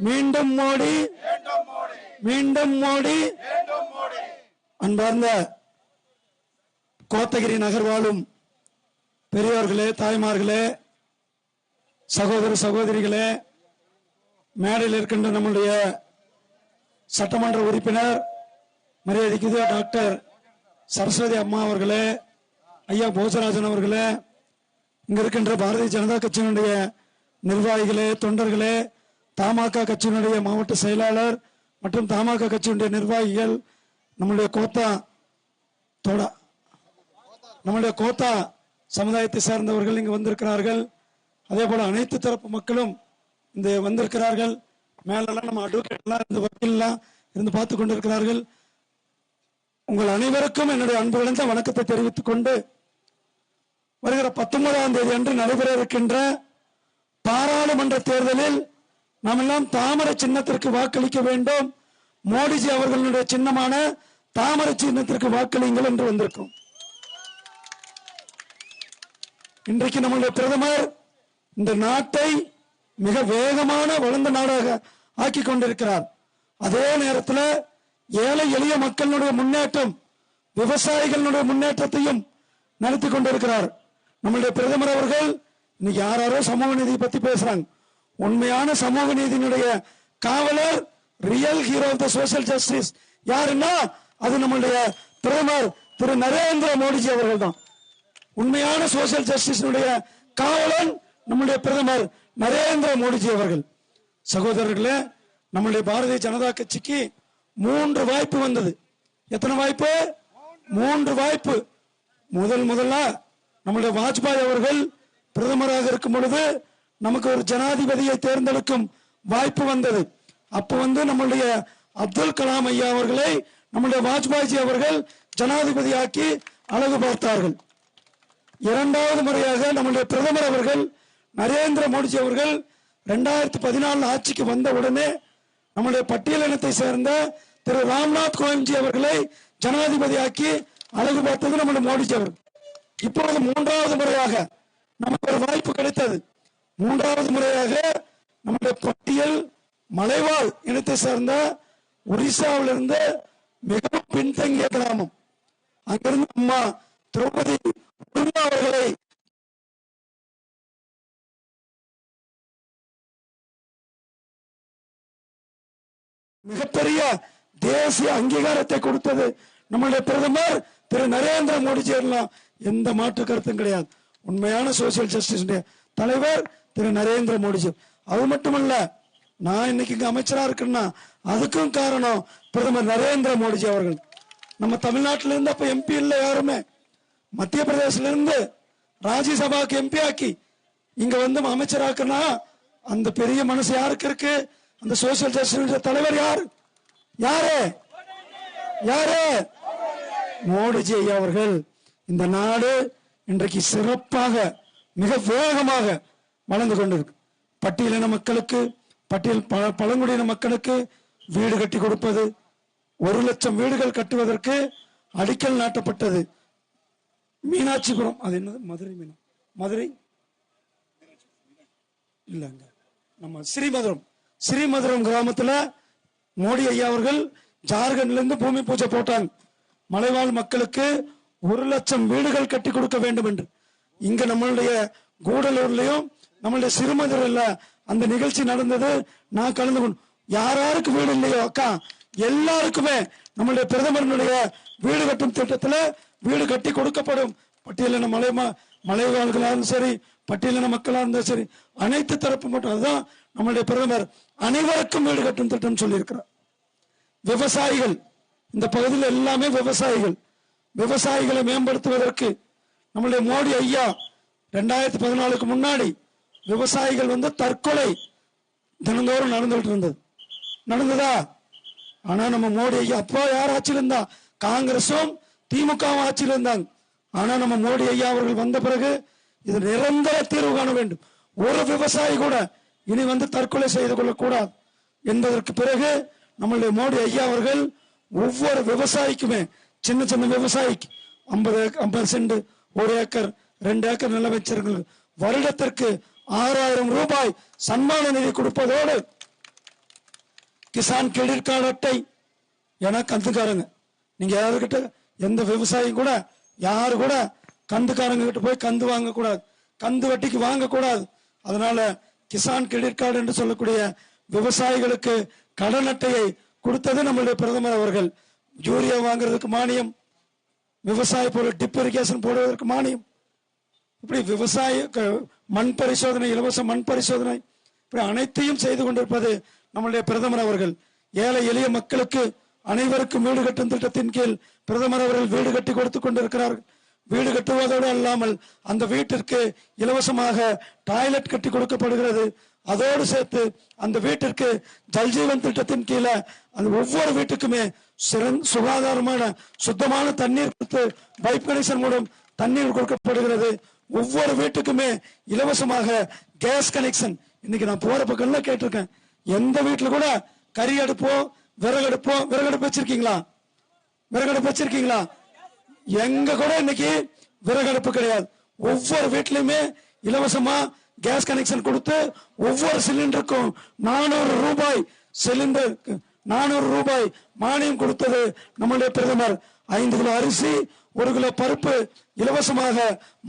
மீண்டும் மோடி. மீண்டும் மோடி. அன்பார்ந்த கோத்தகிரி நகர் வாழும் பெரியோர்களே தாய்மார்களே சகோதர சகோதரிகளே மேடையில் இருக்கின்ற நம்முடைய சட்டமன்ற உறுப்பினர் மரியாதைக்குரிய டாக்டர் சரஸ்வதி அம்மா அவர்களே ஐயா போசராஜன் அவர்களே இங்க இருக்கின்ற பாரதிய ஜனதா கட்சியினுடைய நிர்வாகிகளே தொண்டர்களே தமாக கட்சியினுடைய மாவட்ட செயலாளர் மற்றும் தமாக கட்சியினுடைய நிர்வாகிகள் நம்முடைய கோத்தா தோடா நம்முடைய கோத்தா சமுதாயத்தை சார்ந்தவர்கள் இங்கு வந்திருக்கிறார்கள். அதே போல அனைத்து தரப்பு மக்களும் இந்த வந்திருக்கிறார்கள். மேலெல்லாம் நம்ம அட்வொகேட்லாம் இந்த வக்கீல்லாம் இருந்து பார்த்து கொண்டிருக்கிறார்கள். உங்கள் அனைவருக்கும் என்னுடைய அன்பு வணக்கத்தை தெரிவித்துக் கொண்டு வருகிற பத்தொன்பதாம் தேதி அன்று நடைபெற இருக்கின்ற பாராளுமன்ற தேர்தலில் நாம் எல்லாம் தாமரை சின்னத்திற்கு வாக்களிக்க வேண்டும். மோடிஜி அவர்களுடைய சின்னமான தாமரை சின்னத்திற்கு வாக்களியுங்கள் என்று வந்திருக்கோம். இன்றைக்கு நம்முடைய பிரதமர் இந்த நாட்டை மிக வேகமான வளர்ந்த நாடாக ஆக்கி கொண்டிருக்கிறார். அதே நேரத்தில் ஏழை எளிய மக்களுடைய முன்னேற்றம் விவசாயிகளுடைய முன்னேற்றத்தையும் நடத்தி கொண்டிருக்கிறார். நம்மளுடைய பிரதமர் அவர்கள் இன்னைக்கு யாராரோ சமூக நிதியை பத்தி பேசுறாங்க. உண்மையான சமூக நீதியினுடைய காவலர் real hero of the social justice யாருன்னா அது நம்மளுடைய பிரதமர் திரு நரேந்திர மோடிஜி அவர்கள் தான் உண்மையான சோசியல் ஜஸ்டிஸினுடைய காவலன் நம்முடைய பிரதமர் நரேந்திர மோடிஜி அவர்கள். சகோதரர்களே நம்முடைய பாரதிய ஜனதா கட்சிக்கு மூன்று வாய்ப்பு வந்தது. எத்தனை வாய்ப்பு? மூன்று வாய்ப்பு. முதல் முதல்ல நம்முடைய வாஜ்பாய் அவர்கள் பிரதமராக இருக்கும் பொழுது நமக்கு ஒரு ஜனாதிபதியை தேர்ந்தெடுக்கும் வாய்ப்பு வந்தது. அப்போ வந்து நம்மளுடைய அப்துல் கலாம் ஐயா அவர்களை நம்முடைய வாஜ்பாய்ஜி அவர்கள் ஜனாதிபதியாக்கி அழகு பார்த்தார்கள். இரண்டாவது முறையாக நம்முடைய பிரதமர் அவர்கள் நரேந்திர மோடிஜி அவர்கள் ரெண்டாயிரத்தி பதினாலு ஆட்சிக்கு வந்த உடனே நம்முடைய பட்டியலினத்தை சேர்ந்த திரு ராம்நாத் கோவிந்த்ஜி அவர்களை ஜனாதிபதியாக்கி அழகு பார்த்தது நம்முடைய மோடிஜி அவர்கள். இப்பொழுது மூன்றாவது முறையாக நமக்கு ஒரு வாய்ப்பு கிடைத்தது. மூன்றாவது முறையாக நம்முடைய பட்டியல் மலைவாழ் இனத்தை சேர்ந்த ஒரிசாவிலிருந்து மிகவும் பின்தங்கிய கிராமம். அங்கிருந்து அம்மா திரௌபதி முர்மு அவர்களை மிகப்பெரிய தேசிய அங்கீகாரத்தை கொடுத்தது நம்மளுடைய பிரதமர் திரு நரேந்திர மோடிஜி எல்லாம் எந்த மாற்று கருத்தும் கிடையாது. உண்மையான சோசியல் ஜஸ்டிஸ் தலைவர் திரு நரேந்திர மோடிஜி. அது மட்டுமல்ல நான் இன்னைக்கு இங்க அமைச்சரா இருக்கேன்னா அதுக்கும் காரணம் பிரதமர் நரேந்திர மோடிஜி அவர்கள். நம்ம தமிழ்நாட்டில இருந்து அப்ப எம்பி இல்லை யாருமே. மத்திய பிரதேசல இருந்து ராஜ்யசபாக்கு எம்பி ஆக்கி இங்க வந்து அமைச்சராக்குனா அந்த பெரிய மனசு யாருக்கு இருக்கு? அந்த சோசியல் ஜஸ்டிஸ் தலைவர் யார்? யாரு? யாரு? மோடிஜி ஐயா அவர்கள். இந்த நாடு இன்றைக்கு சிறப்பாக மிக வேகமாக வளர்ந்து கொண்டிருக்கு பட்டியலின மக்களுக்கு பட்டியல் பழங்குடியின மக்களுக்கு வீடு கட்டி கொடுப்பது ஒரு லட்சம் வீடுகள் கட்டுவதற்கு அடிக்கல் நாட்டப்பட்டது. மீனாட்சிபுரம் அது என்னது? மதுரை மீனா? மதுரை? இல்லைங்க. நம்ம ஸ்ரீமதுரம். ஸ்ரீமதுரம் கிராமத்தில் மோடி ஐயா அவர்கள் ஜார்க்கண்ட்லேருந்து பூமி பூஜை போட்டாங்க. மலைவாழ் மக்களுக்கு ஒரு லட்சம் வீடுகள் கட்டி கொடுக்க வேண்டும் என்று. இங்கே நம்மளுடைய கூடலூர்லேயும் நம்மளுடைய சிறுமதுரையில அந்த நிகழ்ச்சி நடந்தது நான் கலந்து கொண்டு யார் யாருக்கு வீடு இல்லையோ அக்கா எல்லாருக்குமே நம்மளுடைய பிரதமரனுடைய வீடு கட்டும் திட்டத்துல வீடு கட்டி கொடுக்கப்படும். பட்டியலின மலை ம- மலைவாழ்களாக இருந்தாலும் சரி பட்டியலின மக்களாக இருந்தாலும் சரி அனைத்து தரப்பு மட்டும் அதுதான் நம்மளுடைய பிரதமர் அனைவருக்கும் வீடு கட்டும் திட்டம் சொல்லியிருக்கிறார். விவசாயிகள் இந்த பகுதியில் எல்லாமே விவசாயிகள். விவசாயிகளை மேம்படுத்துவதற்கு நம்மளுடைய மோடி ஐயா ரெண்டாயிரத்தி பதினாலுக்கு முன்னாடி விவசாயிகள் வந்து தற்கொலை தினந்தோறும் நடந்துகிட்டு இருந்தது. நடந்ததா? ஆனா நம்ம மோடி ஐயா அப்போ யார் ஆட்சியில் இருந்தா? காங்கிரஸும் திமுகவும் ஆட்சியில் இருந்தாங்க. ஆனா நம்ம மோடி ஐயா அவர்கள் வந்த பிறகு இது நிரந்தர தீர்வு காண வேண்டும். ஒரு விவசாயி கூட இனி வந்து தற்கொலை செய்து கொள்ளக்கூடாது. என்பதற்கு பிறகு நம்மளுடைய மோடி ஐயா அவர்கள் ஒவ்வொரு விவசாயிக்குமே சின்ன சின்ன விவசாயிக்கு ஐம்பது ஐம்பது சென்ட் ஒரு ஏக்கர் ரெண்டு ஏக்கர் நிலம் வச்சிருக்க வருடத்திற்கு ஆறாயிரம் ரூபாய் சன்மான நிதி கொடுப்பதோடு கிசான் கிரெடிட் கார்டு அட்டை ஏன்னா கந்துக்காரங்க. நீங்க யாருக்கிட்ட எந்த விவசாயியும் கூட யாரு கூட கந்துக்காரங்க கிட்ட போய் கந்து வாங்கக்கூடாது. கந்து வட்டிக்கு வாங்கக்கூடாது. அதனால கிசான் கிரெடிட் கார்டு என்று சொல்லக்கூடிய விவசாயிகளுக்கு கடன் அட்டையை கொடுத்தது நம்மளுடைய பிரதமர் அவர்கள். யூரியா வாங்குறதுக்கு மானியம் விவசாய பொருள் டிப் இரிகேஷன் போடுவதற்கு மானியம். இப்படி விவசாய க- மண் பரிசோதனை இலவச மண் பரிசோதனை இப்படி அனைத்தையும் செய்து கொண்டிருப்பது நம்முடைய பிரதமர் அவர்கள். ஏழை எளிய மக்களுக்கு அனைவருக்கும் வீடு கட்டும் திட்டத்தின் கீழ் பிரதமர் அவர்கள் வீடு கட்டி கொடுத்து கொண்டிருக்கிறார்கள் வீடு கட்டுவதோடு அல்லாமல் அந்த வீட்டிற்கு இலவசமாக டாய்லெட் கட்டி கொடுக்கப்படுகிறது. அதோடு சேர்த்து அந்த வீட்டிற்கு ஜல்ஜீவன் திட்டத்தின் கீழே அந்த ஒவ்வொரு வீட்டுக்குமே சிறந்த சுகாதாரமான சுத்தமான தண்ணீர் கொடுத்து பைப் கனெக்ஷன் மூலம் தண்ணீர் கொடுக்கப்படுகிறது. ஒவ்வொரு வீட்டுக்குமே இலவசமாக கேஸ் கனெக்ஷன். இன்னைக்கு நான் போற பக்கம்லாம் கேட்டிருக்கேன். எந்த வீட்டுல கூட கறி அடுப்போ விறகடுப்போ விறகடுப்பு வச்சிருக்கீங்களா? விறகடுப்பு வச்சிருக்கீங்களா? எங்க கூட இன்னைக்கு விறகடுப்பு கிடையாது. ஒவ்வொரு வீட்லயுமே இலவசமா கேஸ் கனெக்ஷன் கொடுத்து ஒவ்வொரு சிலிண்டருக்கும் நானூறு ரூபாய் சிலிண்டருக்கு நானூறு ரூபாய் மானியம் கொடுத்தது நம்மளுடைய பிரதமர். ஐந்து கிலோ அரிசி ஒரு கிலோ பருப்பு இலவசமாக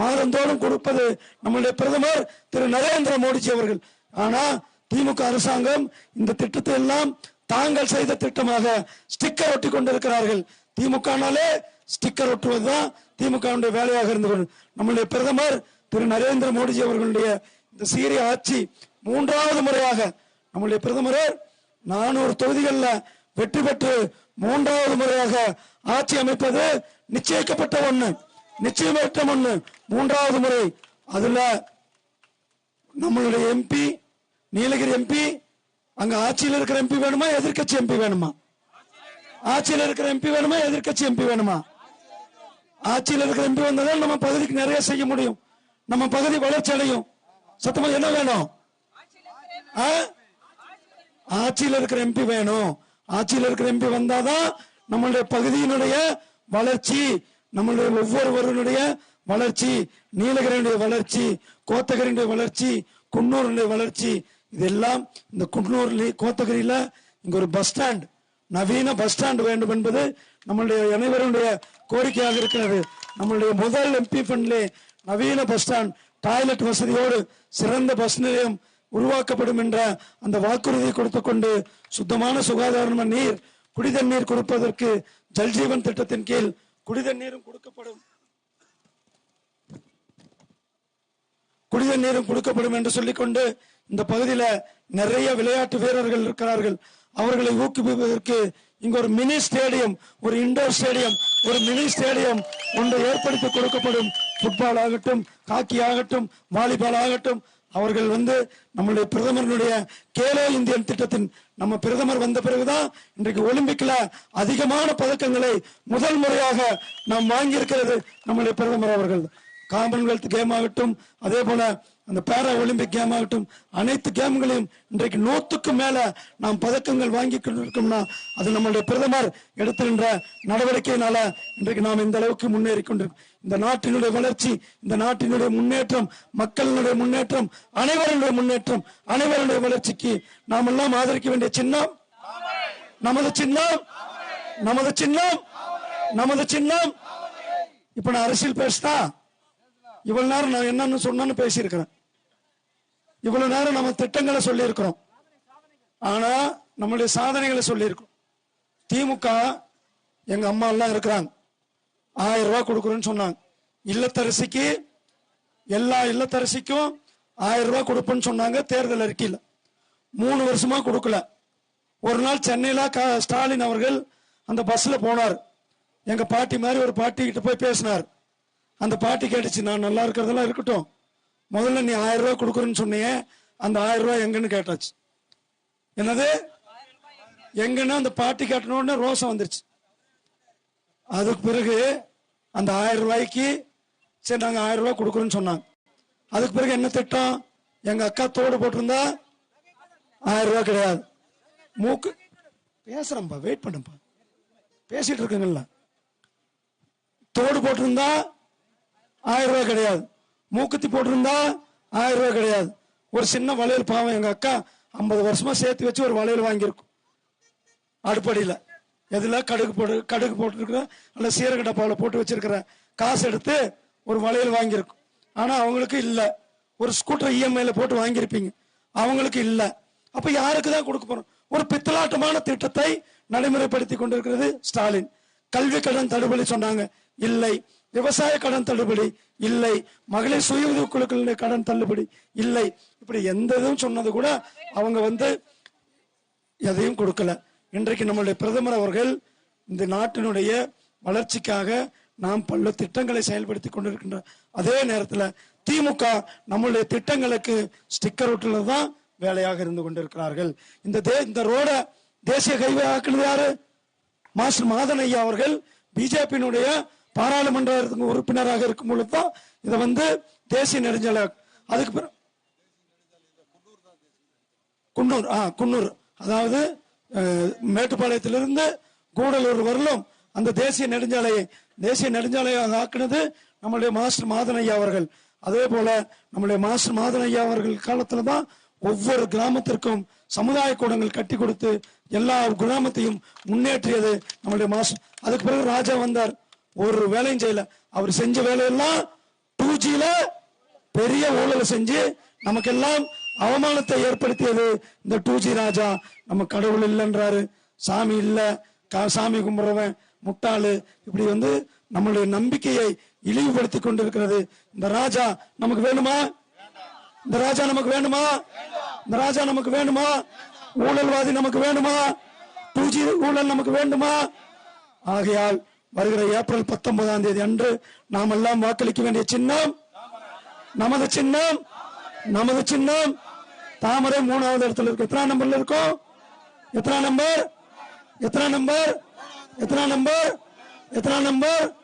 மாதந்தோறும் கொடுப்பது நம்முடைய பிரதமர் திரு நரேந்திர மோடிஜி அவர்கள். ஆனா திமுக அரசாங்கம் இந்த திட்டத்தை எல்லாம் தாங்கள் செய்த திட்டமாக ஸ்டிக்கர் ஒட்டி கொண்டிருக்கிறார்கள். திமுகனாலே ஸ்டிக்கர் ஒட்டுவதுதான் திமுகவுடைய வேலையாக இருந்து கொண்டு நம்முடைய பிரதமர் திரு நரேந்திர மோடிஜி அவர்களுடைய இந்த சீரிய ஆட்சி மூன்றாவது முறையாக நம்முடைய பிரதமர் நானூறு தொகுதிகளில் வெற்றி பெற்று மூன்றாவது முறையாக ஆட்சி அமைப்பது நிச்சயிக்கப்பட்ட ஒண்ணு நிச்சயமற்ற ஒண்ணு. மூன்றாவது முறை அதுல நம்மளுடைய எம்பி நீலகிரி எம்பி அங்க ஆட்சியில் இருக்கிற எம்பி வேணுமா எதிர்க்கட்சி எம்பி வேணுமா? ஆட்சியில் இருக்கிற எம்பி வேணுமா எதிர்க்கட்சி எம்பி வேணுமா? ஆட்சியில் இருக்கிற எம்பி வந்ததால் நம்ம பகுதிக்கு நிறைய செய்ய முடியும். நம்ம பகுதி வளர்ச்சி அடையும். சத்தமா என்ன வேணும்? ஆ? ஆட்சியில் இருக்கிற எம்பி வேணும். ஆட்சியில் இருக்கிற எம்பி வந்தாதான் நம்மளுடைய பகுதியினுடைய வளர்ச்சி நம்மளுடைய ஒவ்வொருவருடைய வளர்ச்சி நீலகிரியுடைய வளர்ச்சி கோத்தகிரியுடைய வளர்ச்சி குன்னூருடைய வளர்ச்சி இதெல்லாம் இந்த குன்னூர்ல கோத்தகிரியில இங்க ஒரு பஸ் ஸ்டாண்ட் நவீன பஸ் ஸ்டாண்ட் வேண்டும் என்பது நம்மளுடைய அனைவருடைய கோரிக்கையாக இருக்கிறது. நம்மளுடைய முதல் எம்பி ஃபண்ட்லே நவீன பஸ் ஸ்டாண்ட் டாய்லெட் வசதியோடு சிறந்த பஸ் நிலையம் உருவாக்கப்படும் என்ற அந்த வாக்குறுதியை கொடுத்து கொண்டு சுத்தமான சுகாதாரமான நீர் குடிதண்ணீர் கொடுப்பதற்கு ஜல்ஜீவன் திட்டத்தின் கீழ் குடிதண்ணீரும் கொடுக்கப்படும். குடிதண்ணீரும் கொடுக்கப்படும் என்று சொல்லிக்கொண்டு இந்த பகுதியில நிறைய விளையாட்டு வீரர்கள் இருக்கிறார்கள். அவர்களை ஊக்குவிப்பதற்கு இங்க ஒரு மினி ஸ்டேடியம் ஒரு இண்டோர் ஸ்டேடியம் ஒரு மினி ஸ்டேடியம் ஒன்று ஏற்படுத்தி கொடுக்கப்படும். ஃபுட்பால் ஆகட்டும் ஹாக்கி ஆகட்டும் வாலிபால் ஆகட்டும் அவர்கள் வந்து நம்மளுடைய பிரதமருடைய கேலோ இந்தியன் திட்டத்தின் நம்ம பிரதமர் வந்த பிறகுதான் இன்றைக்கு ஒலிம்பிக்ல அதிகமான பதக்கங்களை முதல் முறையாக நாம் வாங்கியிருக்கிறது நம்மளுடைய பிரதமர் அவர்கள். காமன்வெல்த் கேம் ஆகட்டும் அதே போல அந்த பேரா ஒலிம்பிக் கேம் ஆகட்டும் அனைத்து கேம்களையும் இன்றைக்கு நூத்துக்கு மேல நாம் பதக்கங்கள் வாங்கி கொண்டிருக்கோம்னா அது நம்மளுடைய பிரதமர் எடுத்திருக்கின்ற நடவடிக்கையினால இன்றைக்கு நாம் இந்த அளவுக்கு முன்னேறி கொண்டிருக்கோம். இந்த நாட்டினுடைய வளர்ச்சி இந்த நாட்டினுடைய முன்னேற்றம் மக்களினுடைய முன்னேற்றம் அனைவருடைய முன்னேற்றம் அனைவருடைய வளர்ச்சிக்கு நாம் எல்லாம் ஆதரிக்க வேண்டிய சின்னம். நமது சின்னம். நமது சின்னம். நமது சின்னம். இப்ப நான் அரசியல் பேசினா இவ்வளவு நேரம் நான் என்னன்னு சொன்னேன்னு பேசியிருக்கிறேன். இவ்வளவு நேரம் நம்ம திட்டங்களை சொல்லியிருக்கிறோம். ஆனா நம்மளுடைய சாதனைகளை சொல்லியிருக்கோம் திமுக எங்க அம்மா எல்லாம் இருக்கிறாங்க. ஆயிரம் ரூபாய் கொடுக்குறேன்னு சொன்னாங்க. இல்லத்தரசிக்கு எல்லா இல்லத்தரசிக்கும் ஆயிரம் ரூபாய் கொடுப்பேன்னு சொன்னாங்க. தேர்தல் அறிக்கையில். மூணு வருஷமா கொடுக்கல. ஒரு நாள் சென்னையில க- ஸ்டாலின் அவர்கள் அந்த பஸ்ல போனார். எங்க பாட்டி மாதிரி ஒரு பாட்டி கிட்ட போய் பேசினார். அந்த பாட்டி கேட்டுச்சு நான் நல்லா இருக்கிறதெல்லாம் இருக்கட்டும். முதல்ல நீ ஆயிரம் ரூபாய் கொடுக்குறேன்னு சொன்னியே அந்த ஆயிரம் ரூபாய் எங்கன்னு கேட்டாச்சு. என்னது? எங்கன்னா அந்த பாட்டி கேட்டனோடனே ரோசம் வந்துருச்சு. அதுக்கு பிறகு அந்த ஆயிரம் ரூபாய்க்கு சரி நாங்கள் ஆயிரம் ரூபாய் கொடுக்குறோன்னு சொன்னாங்க. அதுக்கு பிறகு என்ன திட்டம்? எங்கள் அக்கா தோடு போட்டிருந்தா ஆயிரம் ரூபாய் கிடையாது. மூக்கு பேசுறேன்ப்பா வெயிட் பண்ணுப்பா பேசிட்டு இருக்குங்கல்ல. தோடு போட்டிருந்தா ஆயிரம் ரூபாய் கிடையாது. மூக்குத்தி போட்டிருந்தா ஆயிரம் ரூபாய் கிடையாது. ஒரு சின்ன வளையல் பாவம் எங்கள் அக்கா ஐம்பது வருஷமா சேர்த்து வச்சு ஒரு வளையல் வாங்கியிருக்கும். அடுப்படியில். எதில்? கடுகு போட்டு கடுகு போட்டுருக்கிற நல்ல சீரக டப்பாவில் போட்டு வச்சிருக்கிற காசு எடுத்து ஒரு வளையல் வாங்கியிருக்கும். ஆனால் அவங்களுக்கு இல்லை. ஒரு ஸ்கூட்டர் இஎம்ஐயில் போட்டு வாங்கியிருப்பீங்க. அவங்களுக்கு இல்லை. அப்போ யாருக்கு தான் கொடுக்க போகிறோம் ஒரு பித்தலாட்டமான திட்டத்தை நடைமுறைப்படுத்தி கொண்டிருக்கிறது ஸ்டாலின். கல்வி கடன் தள்ளுபடி சொன்னாங்க. இல்லை. விவசாய கடன் தள்ளுபடி இல்லை. மகளிர் சுய உதவி குழுக்களுடைய கடன் தள்ளுபடி இல்லை. இப்படி எந்த இதுவும் சொன்னது கூட அவங்க வந்து எதையும் கொடுக்கல. இன்றைக்கு நம்மளுடைய பிரதமர் அவர்கள் இந்த நாட்டினுடைய வளர்ச்சிக்காக நாம் பல திட்டங்களை செயல்படுத்தி கொண்டிருக்கின்ற அதே நேரத்தில் திமுக நம்மளுடைய திட்டங்களுக்கு ஸ்டிக்கர் ஒட்டுல தான் வேலையாக இருந்து கொண்டிருக்கிறார்கள். இந்த தே இந்த ரோட தேசிய கைவே ஆக்குனது யாரு? மாஸ்டர் மாதன் ஐயா அவர்கள் பிஜேபியினுடைய பாராளுமன்ற உறுப்பினராக இருக்கும் பொழுது தான் இதை வந்து தேசிய நெடுஞ்சாலை அதுக்கு பிறகு குன்னூர் ஆ குன்னூர். அதாவது மேட்டுப்பாளையத்திலிருந்து கூடலூர் வரலும் அந்த தேசிய நெடுஞ்சாலையை தேசிய நெடுஞ்சாலையாக ஆக்குனது நம்மளுடைய மாஸ்டர் மாதனையா அவர்கள். அதே போல நம்மளுடைய மாஸ்டர் மாதன் ஐயா அவர்கள் காலத்துல தான் ஒவ்வொரு கிராமத்திற்கும் சமுதாய கூடங்கள் கட்டி கொடுத்து எல்லா கிராமத்தையும் முன்னேற்றியது நம்மளுடைய மாஸ்டர். அதுக்கு பிறகு ராஜா வந்தார். ஒரு வேலையும் செய்யல. அவர் செஞ்ச வேலையெல்லாம் டூ ஜியில பெரிய ஊழலை செஞ்சு நமக்கெல்லாம் அவமானத்தை ஏற்படுத்தியது இந்த டூ ஜி ராஜா. நம்ம கடவுள் இல்லைன்றாரு. சாமி இல்லை. கா- சாமி கும்பிட்றவன் முட்டாளு. இப்படி வந்து நம்மளுடைய நம்பிக்கையை இழிவுபடுத்தி கொண்டிருக்கிறது. இந்த ராஜா நமக்கு வேணுமா இந்த ராஜா நமக்கு வேணுமா இந்த ராஜா நமக்கு வேணுமா ஊழல்வாதி நமக்கு வேணுமா டூ ஜி ஊழல் நமக்கு வேண்டுமா? ஆகையால் வருகிற ஏப்ரல் பத்தொன்பதாம் தேதி அன்று நாம் எல்லாம் வாக்களிக்க வேண்டிய சின்னம் நமது சின்னம் நமது சின்னம். தாமரை மூணாவது இடத்துல இருக்கு. எத்தனை நம்பர்ல இருக்கும் எத்தனை நம்பர் எத்தனை நம்பர் எத்தனை நம்பர் எத்தனை நம்பர்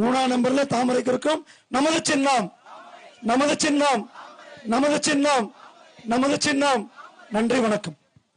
மூணாம் நம்பர்ல தாமரைக்கு இருக்கும். நமது சின்னம். நமது சின்னம். நமது சின்னம். நமது சின்னம். நன்றி வணக்கம்.